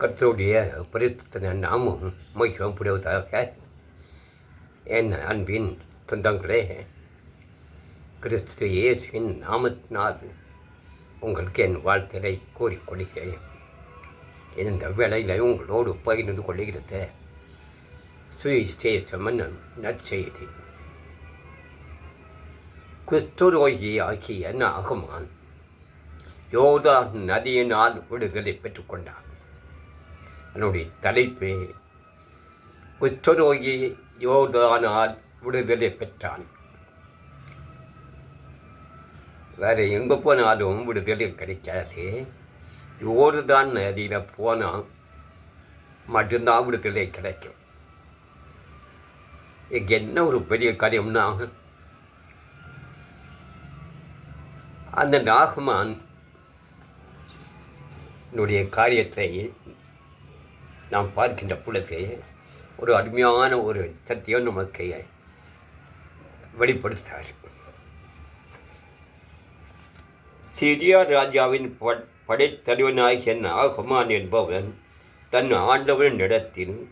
கத்தருடைய பரிசுத்த நாமும் மகிழ்ச்சியும் புரிவதாக என் அன்பின் சொந்தங்களே கிறிஸ்து இயேசுவின் நாமத்தினால் உங்களுக்கு என் வாழ்த்தலை கூறிக்கொள்கிறேன். இந்த வேளையில் உங்களோடு பகிர்ந்து கொள்கிறது சுயசேஷமன் நற்செய்தி. கிறிஸ்துரோகி ஆகிய நாகமான் யோதா நதியினால் விடுதலை பெற்றுக்கொண்டான். அதனுடைய தலைப்பு. குஷ்டரோகி யோதானால் விடுதலை பெற்றான். வேறு எங்கே போனாலும் விடுதலை கிடைக்காது. யோர்தான் நதியில் போனால் மட்டும்தான் விடுதலை கிடைக்கும். இங்கே என்ன ஒரு பெரிய காரியம்னா அந்த நாகமான் என்னுடைய காரியத்தை நாம் பார்க்கின்ற பொழுது ஒரு அருமையான ஒரு சத்தியம் நமக்கு வெளிப்படுத்தார். சிரியா ராஜாவின் ப படைத்தலைவனாகிய நாகமான் என்பவன் தன் ஆண்டவன் இடத்தில்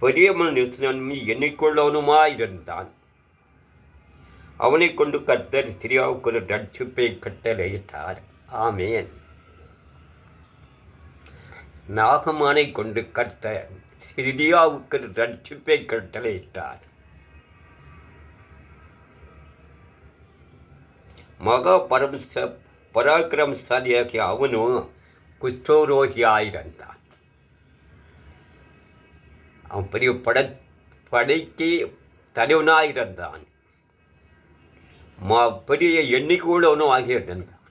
பெரியமன் நிறுத்தனமே எண்ணிக்கொள்ளவனுமாயிருந்தான். அவனை கொண்டு கர்த்தர் சிரியாவுக்கு ஒரு ரட்சிப்பை கட்டளையிட்டார். ஆமேன். நாகமானை கொண்டு கர்த்த சிரியாவுக்கு ரட்சிப்பை கட்டளையிட்டார். மகா பரமச பராக்கிரமசாலியாகிய அவனும் குஷ்டோரோகியாயிருந்தான். அவன் பெரிய பட படைக்கு தலைவனாயிருந்தான். மா பெரிய எண்ணிக்கையுள்ளவனும் ஆகியிருந்தான்.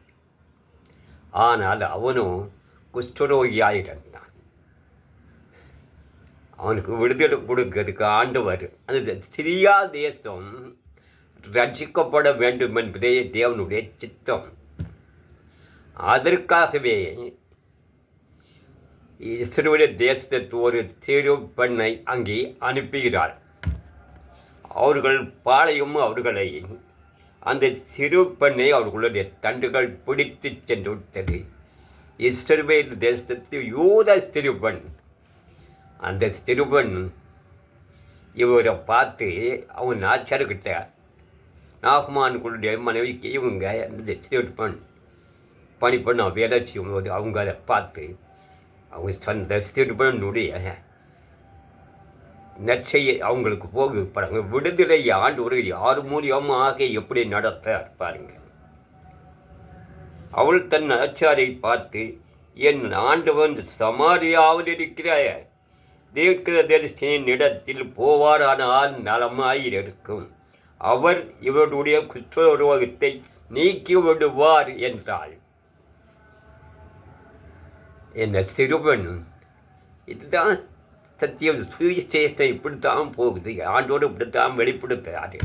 ஆனால் அவனும் குஷ்டரோகியாயிருந்தான். அவனுக்கு விடுதலை கொடுக்கிறதுக்கு ஆண்டவர் அந்த சிரியா தேசம் ரட்சிக்கப்பட வேண்டும் என்பதே தேவனுடைய சித்தம். அதற்காகவே இஸ்ரேலிய தேசத்து ஒரு சிறு பெண்ணை அங்கே அனுப்புகிறார். அவர்கள் பாளையம் அவர்களை அந்த சிறு பெண்ணை அவர்களுடைய தண்டுகள் பிடித்து சென்று விட்டது. இஸ்ரவேல் தேசத்து யூத சிறுபன் அந்த சிறுபன் இவரை பார்த்து அவன் ஆச்சாரக்கிட்ட நாகமானுக்குடைய மனைவிக்கு இவங்க அந்த சிறுபன் பணி பண்ண வேலை செய்யும்போது அவங்க அதை பார்த்து அவங்க சொந்த சிறுபனுடைய நற்செய்ய அவங்களுக்கு போகு பாருங்கள் விடுதலை ஆண்டு ஒரு ஆறு மூலியமாக எப்படி நடத்த பாருங்கள் அவள் தன் ஆச்சாரை பார்த்து என் ஆண்டவன் சமாரியாவில் இருக்கிறாய. தீர்க்க தரிசனின் இடத்தில் போவாரானால் நலமாயிருக்கும். அவர் இவருடைய குற்றரோகத்தை நீக்கி விடுவார் என்றாள். என்ன சிறுவன்? இதுதான் சத்தியம். சுவிசேஷம் இப்படித்தான் போகுது. ஆண்டோடு இப்படித்தான் வெளிப்படுத்தாது.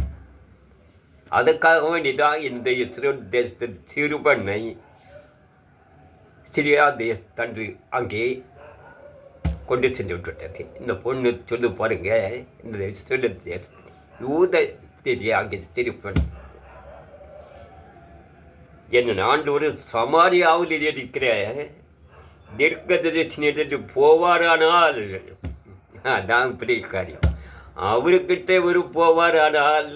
அதுக்காக வேண்டிதான் இந்த இஸ்ரேல் தேசத்தின் சிறுபண்ணை சிரியா தேச தன்று அங்கே கொண்டு சென்று விட்டுவிட்டது இந்த பொண்ணு சொல்லு பாருங்க இந்த இஸ்ரேல் தேச யூத தெரிய அங்கே சிறுவன் என் நான் ஒரு சமாரியாவில் இருக்கிற தீர்க்கதரிசனத்துக்கு போவாரானால் அதான் பெரிய காரியம் அவர்கிட்ட ஒரு போவாரானால்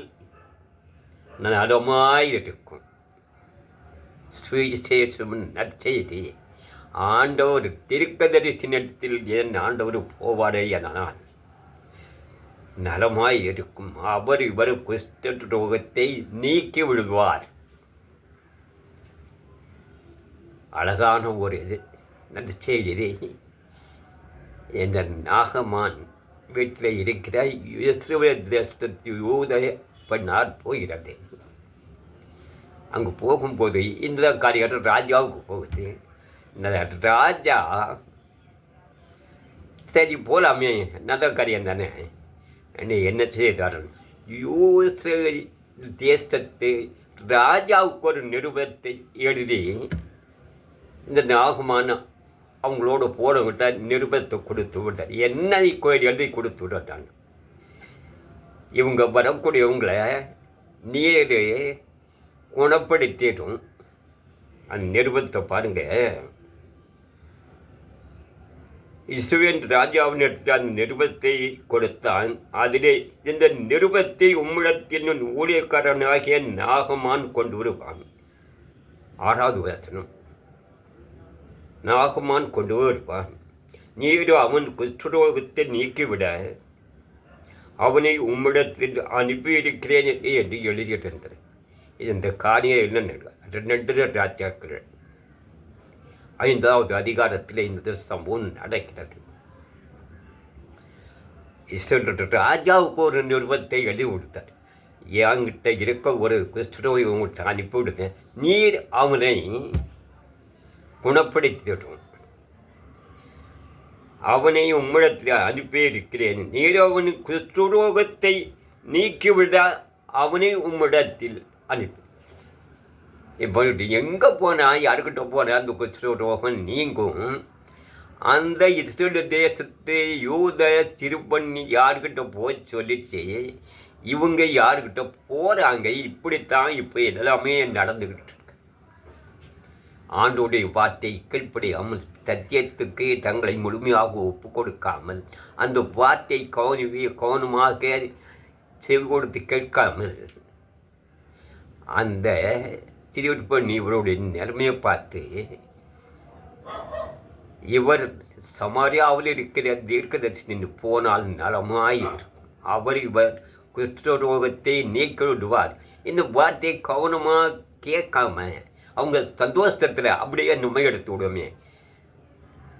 நலமாய் இருக்கும் சுவிசேஷம் நற்செய்தி ஆண்டவர் திருக்கதரிசனத்தில் என் ஆண்டவர் போவாரே எனால் நலமாய் இருக்கும் அவர் இவர் குஷ்ட நீக்கி விடுவார் அழகான ஒரு இது நல்ல செய்தி இந்த நாகமான் வீட்டில் இருக்கிற தேசத்து யூத பண்ணால் போகிறது. அங்கே போகும்போது இந்த காரியம் ராஜாவுக்கு போகுது இந்த ராஜா சரி போலாமே நல்ல காரியம் தானே. என்ன என்ன செய்தார்? யூஸ்ரேல் தேசத்து ராஜாவுக்கு ஒரு நிருபத்தை எழுதி இந்த நாகுமான அவங்களோட போட விட்டால் நிருபத்தை கொடுத்து விட்டார். என்ன கோயில் எழுதி கொடுத்து விட்டாங்க இவங்க வரக்கூடியவங்களை நீர் குணப்படுத்திடும் அந்த நிருபத்தை பாருங்க. ராஜாவின் ராஜாவினிடத்தில் அந்த நிருபத்தை கொடுத்தான். அதிலே இந்த நிருபத்தை உம்மிடத்தின் ஊழியக்காரனாகிய நாகமான் கொண்டு வருவான். ஆறாவது வசனம். நாகமான் கொண்டு வருவான். நீரோ அவன் குஷ்டரோகத்தை நீக்கிவிட அவனை உம்மிடத்தில் அனுப்பியிருக்கிறேன் என்று எழுதியிருந்தது இந்த காரியம் என்ன ரெண்டு ராஜாக்கள். ஐந்தாவது அதிகாரத்தில் இந்த சம்பவம் நடக்கிறது. இஸ்ரேல் ராஜாவுக்கு ஒரு நிருபத்தை எழுதி கொடுத்தார் என்கிட்ட இருக்க ஒரு கிறிஸ்துவை உங்கள்கிட்ட அனுப்பிவிடுங்க. நீர் அவனை குணப்படுத்திடும் அவனை உம்மிடத்தில் அனுப்பியிருக்கிறேன். நீர் அவன் குஷ்டரோகத்தை நீக்கிவிட அவனை உம்மிடத்தில் அனுப்பி. இப்போ எங்கே போனால் யாருக்கிட்ட போனால் அந்த குஷ்டரோகம் நீங்கும். அந்த இஸ்ரேல் தேசத்து யூத திருப்பண்ணி யாருக்கிட்ட போய் சொல்லிச்சு? இவங்க யாருக்கிட்ட போகிறாங்க இப்படித்தான் இப்போ எல்லாமே நடந்துக்கிட்டு ஆண்டோடைய வார்த்தை கீழ்ப்படியாமல் சத்தியத்துக்கு தங்களை முழுமையாக ஒப்பு கொடுக்காமல் அந்த வார்த்தை கவனி கவனமாக செவி கொடுத்து கேட்காமல் அந்த திருப்பண்ணி இவருடைய நிலைமையை பார்த்து இவர் சமாரியாவில் இருக்கிற தீர்க்கதர்சினின்னு போனால் நலமாயிருக்கும் அவர் இவர் குஷ்டரோகத்தை நீக்கி விடுவார் இந்த வார்த்தை கவனமாக கேட்காம அவங்க சந்தோஷத்தில் அப்படியே நம்ம எடுத்து விடுமே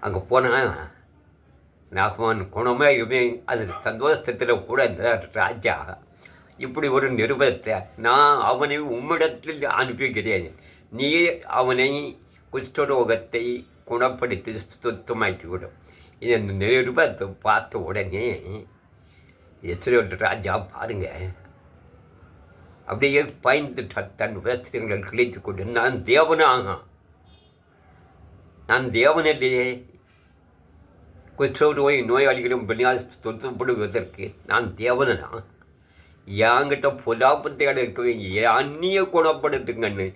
அங்கே போனால் நாகமான் குணமே இருமே அது சந்தோஷத்தில் கூட இந்த ராஜா இப்படி ஒரு நிருபத்தை நான் அவனை உம்மிடத்தில் அனுப்புகிறேன் நீ அவனை குஷ்டரோகத்தை குணப்படுத்தி சுத்தமாக்கி விடும் இந்த நிருபத்தை பார்த்த உடனே இஸ்ரேல் ராஜா பாருங்கள் அப்படியே பயந்து தன் வஸ்திரங்கள் கிழித்து கொண்டு நான் தேவனாக. நான் தேவனிலேயே குஷ்டரோய் நோயாளிகளும் பின்னால் தொத்தப்படுவதற்கு நான் தேவனா என்கிட்ட பொலாப்பத்தை எடுக்க அந்நிய குணப்படுத்துங்கன்னு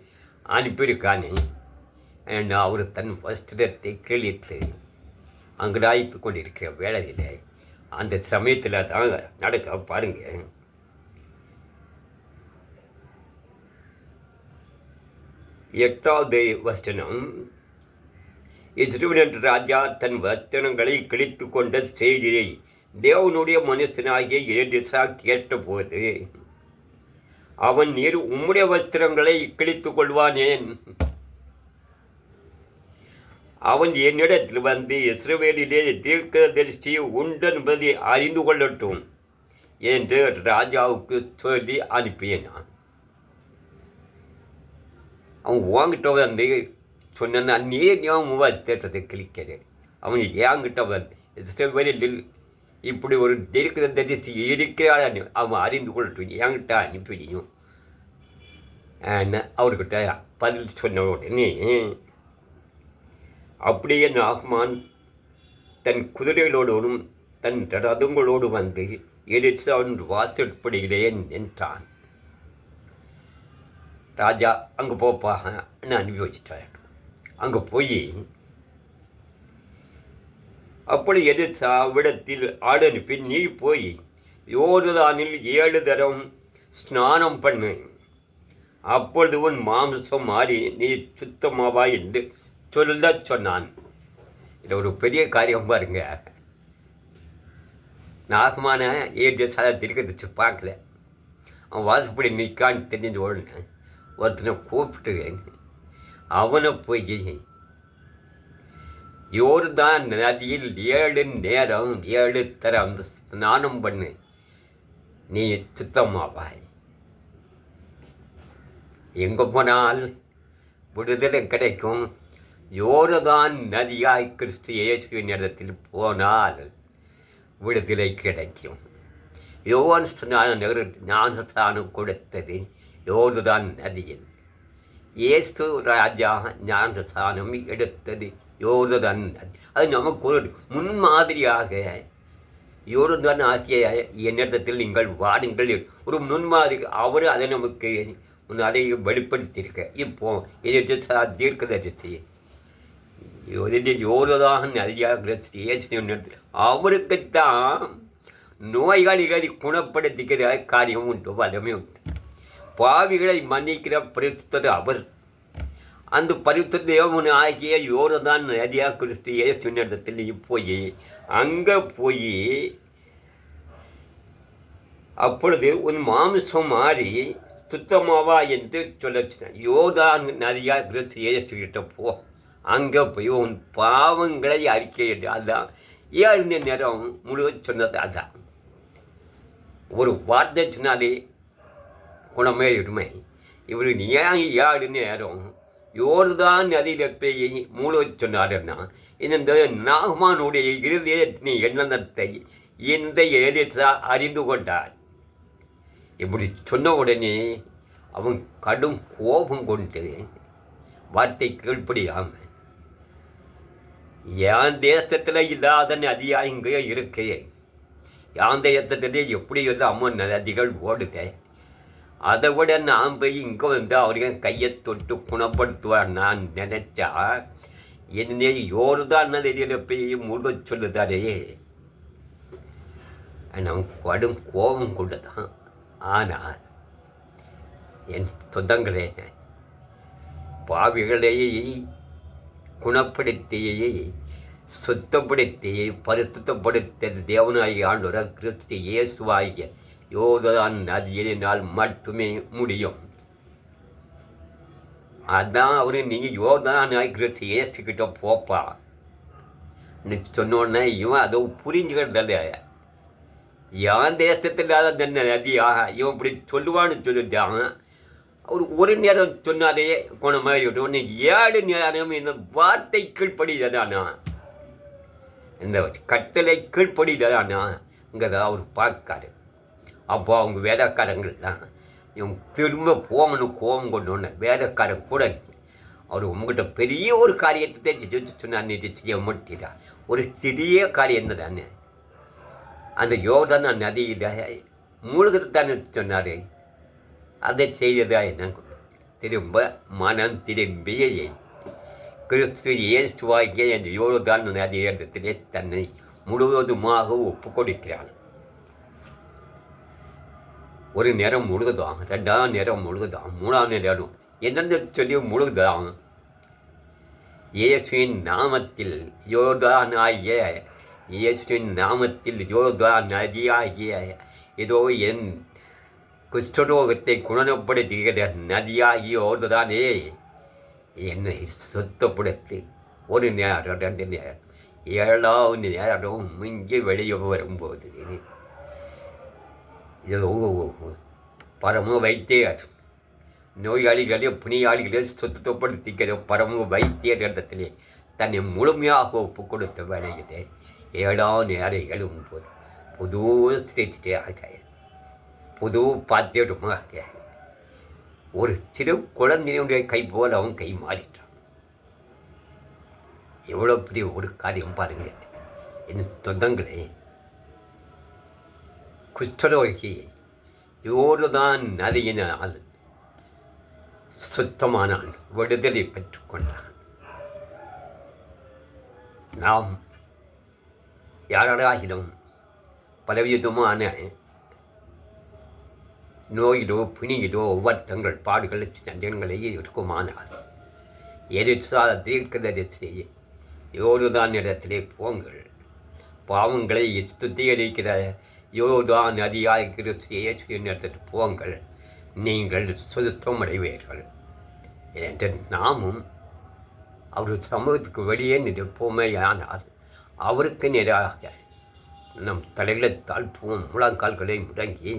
அனுப்பியிருக்கானே? and அவர் தன் வஸ்திரத்தை கிழித்து அங்கடாய்த்து கொண்டிருக்கிற வேளையில் அந்த சமயத்தில் தான் நடக்க பாருங்கள் எட்டாவது வசனம். இஸ்ரவேல் ராஜா தன் வத்தனங்களை கிழித்து கொண்ட செய்தியை தேவனுடைய மனுஷனாகிய ஏடிசா கேட்டபோது அவன் நீர் உம்முடைய வஸ்திரங்களை கிழித்து கொள்வானேன் அவன் என்னிடத்தில் வந்து இஸ்ரவேலிலே தீர்க்கதரிசி உண்டு என்பதை அறிந்து கொள்ளட்டும் என்று ராஜாவுக்கு சொல்லி அனுப்பியேன் நான் அவன் உங்ககிட்ட வந்து சொன்னா நீ ஞாபகம் தேட்டத்தை கிழிக்கிறேன் அவன் ஏங்கிட்ட வந்து இஸ்ரவேலில் இப்படி ஒரு தீர்க்கதரிசி இருக்கிறாள் அவன் அறிந்து கொள்ளட்டும். என்கிட்ட அனுப்பிடியும் அவர்கிட்ட பதில் சொன்ன உடனே அப்படியே நாகமான் தன் குதிரைகளோடும் தன் ரதங்களோடு வந்து எரிசாவின் வாசற்படியிலே நின்றான் ராஜா அங்கே போப்பான்னு அனுப்பி வச்சுட்டார் அங்கே போய் அப்படி எதிர்த்தா விடத்தில் ஆடு அனுப்பி நீ போய். யோர்தானில் ஏழு தரம் ஸ்நானம் பண்ணு. அப்பொழுது உன் மாம்சம் மாறி நீ சுத்தமாவா என்று சொல்ல சொன்னான். இது ஒரு பெரிய காரியம் பாருங்க. நாகமான ஏழு சாதா பார்க்கல. அவன் வாசப்படி நிற்கான்னு தெரிஞ்சு உடனே ஒருத்தனை கூப்பிட்டு அவனை போய் யோர்தான் நதியில் ஏழு நேரம் ஏழு தரம் ஸ்நானம் பண்ணு. நீ சுத்தமாவாய். எங்கே போனால் விடுதலை கிடைக்கும். யோர்தான் நதியாய் கிறிஸ்து இயேசுவின் இடத்தில் போனால் விடுதலை கிடைக்கும். யோவான் ஸ்நானம் ஞானஸ்தானம் கொடுத்தது யோர்தான் நதியில் ஏஸ்து ராஜாக ஞான சாணம் எடுத்தது யோர்தான் நதி அது நமக்கு ஒரு முன்மாதிரியாக யோர்தான் ஆகிய என்னிடத்தில் நீங்கள் வாருங்கள் ஒரு முன்மாதிரி அவர் அதை நமக்கு அதை வெளிப்படுத்தியிருக்க இப்போ இது தீர்க்க தரிசி யோகதான் அதிகார ஸ்ரீ அவருக்குத்தான் நோய்களை குணப்படுத்திக்கிற காரியம் உண்டு வல்லமை உண்டு பாவிகளை மன்னிக்கிற பரிசுத்தர் அவர். அந்த பரிசுத்த தேவன் ஆகிய யோரதான் நதியா கிறிஸ்து இயேசுனிடத்தில் போய் அங்கே போய் அப்பொழுது உன் மாம்சம் மாறி சுத்தமாவா என்று சொல்ல யோதான் நதியா கிறிஸ்து ஏசுகிட்ட போ அங்கே போய் உன் பாவங்களை அறிக்கையிட்டு அதான் ஏழு நேரம் முழு சொன்னது அதான். ஒரு வார்த்தை சொன்னாலே குணமே இருமை இவர் ஏன் ஏழு நேரம் யோர்தான் நதியில் போய் முழுவ சொன்னாருன்னா இந்த நாகமானுடைய இறுதி எண்ணத்தை இந்த எலிசா அறிந்து கொண்டார். இப்படி சொன்ன உடனே அவன் கடும் கோபம் கொண்டு வார்த்தை கீழ்ப்படியாம என் தேசத்தில் இல்லாத நதியாக இங்கே இருக்கே? என் தேசத்திலே எப்படி இருந்தால் அம்மன் நதிகள் ஓடுது? அதை விட நான் போய் இங்கே வந்து அவர்கள் கையை தொட்டு குணப்படுத்துவார் நான் நினைச்சா என்னை யோர்தான் தெரியல போய் முழு சொல்லுதாரே. நம் கடும் கோபம் கொண்டுதான் ஆனால் என் சொந்தங்களே பாவிகளை குணப்படுத்தி சுத்தப்படுத்தி பரிசுத்தப்படுத்த தேவனாகிய ஆண்டோர கிறிஸ்து இயேசுவாகிய யோதான் நதியினால் மட்டுமே முடியும். அதான் அவரு நீ யோதான் கிறிஸ்து ஏற்றுக்கிட்ட போப்பா. சொன்னோடனே இவன் அதை புரிஞ்சுக்கிறதில்ல என் தேசத்தில் இல்லாத தன்னை நதியாக இவன் இப்படி சொல்லுவான்னு சொல்லிட்டான். அவர் ஒரு நேரம் சொன்னாலே மாதிரி ஒன்று ஏழு நேரம் இந்த வார்த்தை கீழ்ப்படிதானா இந்த கட்டளை கீழ்ப்படிதானா இங்கே அவர் பார்க்காரு. அப்போ அவங்க வேலைக்காரங்கள் தான். இவங்க திரும்ப போகணும் கோபம் கொண்டு ஒன்று வேலைக்காரன் கூட அவர் உங்ககிட்ட பெரிய ஒரு காரியத்தை தெரிஞ்சு சொன்னார் நீ செய்ய மாட்டீரா ஒரு சிறிய காரியம் தானே? அந்த யோதன நதியில் மூழ்கத்தானே சொன்னார். அதை செய்ததா என்ன? திரும்ப மனம் திரும்பிய. கிறிஸ்து இயேசுவாகிய அந்த நதி நதியிடத்திலே தன்னை முழுவதுமாக ஒப்பு கொடுக்கிறான் ஒரு நேரம் முழுகுதான் ரெண்டாம் நேரம் முழுகுதான் மூணாம் நேரம்? என்னென்னு சொல்லி முழுகுதான் இயேசுவின் நாமத்தில் யோர்தான் இயேசுவின் நாமத்தில் யோதா நதியாகிய இதோ என் குஷ்டரோகத்தை குணப்படுத்துகிற நதியாகி ஓடுதானே என்னை சுத்தப்படுத்தி. ஒரு நேரம் ரெண்டு நேரம் ஏழாவது நேரம் மிஞ்சி வெளியே வரும்போது பரம வைத்தியர் நோயாளிகளே புனியாளிகளே சுத்தப்படுத்திக்கிற பரம வைத்தியர் இடத்திலே தன்னை முழுமையாக ஒப்பு கொடுத்த வேலையிலே ஏழாம் நேரம் எழும்போது புது சிருஷ்டியாக புது பாத்தியமாக ஒரு சிறு குழந்தையுடைய கை போல் அவன் கை மாறிட்டான். எவ்வளோ பெரிய ஒரு காரியம் பாருங்கள் என் சொந்தங்களே குஷ்டரோகி யோருதான் நதியினால் சுத்தமானான் விடுதலை பெற்றுக்கொண்டான் நாம் யாராகிலும் பலவிதமான நோயிலோ பிணியிலோ ஒவ்வொருத்தங்கள் பாடுகள் சஞ்சங்களையே இருக்குமானால் எரிசால தீர்க்கதரிசி யோருதான் இடத்திலே போங்கள் பாவங்களை சுத்திகரிக்கிற யோதான் நதியாய் கிறிஸ்து இயேசுவின் இடத்துக்கு போங்கள். நீங்கள் சுத்தம் அடைவீர்கள் என்று நாமும் அவர் சமூகத்துக்கு வெளியே நிற்போமே ஆனால் அவருக்கு நேராக நம் தலைகளை தாழ்த்துவோம். முழங்கால்களை முடங்கி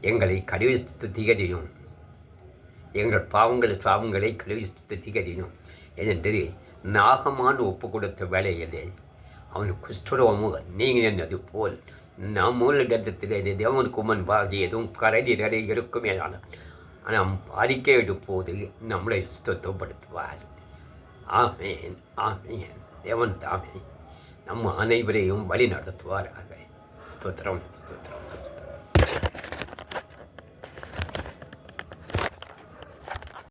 எங்களை கழுவி திகதியும் எங்கள் பாவங்கள் சாவங்களை கழிவு திகதியும் என்று நாகமான ஒப்பு கொடுத்த வேலையிலே அவன் குஷ்டரோமுக நீங்கள் என்னது போல் நம்மளிடத்தில் தேவன் குமன் முன்பாக எதுவும் கரைதிரடை இருக்குமே ஆனால் நாம் அறிக்கை போது நம்மளை சுத்தப்படுத்துவார் ஆமேன் ஆமேன். தேவன் தாமே நம்ம அனைவரையும் வழி நடத்துவார் ஸ்தோத்திரம் ஸ்தோத்திரம்.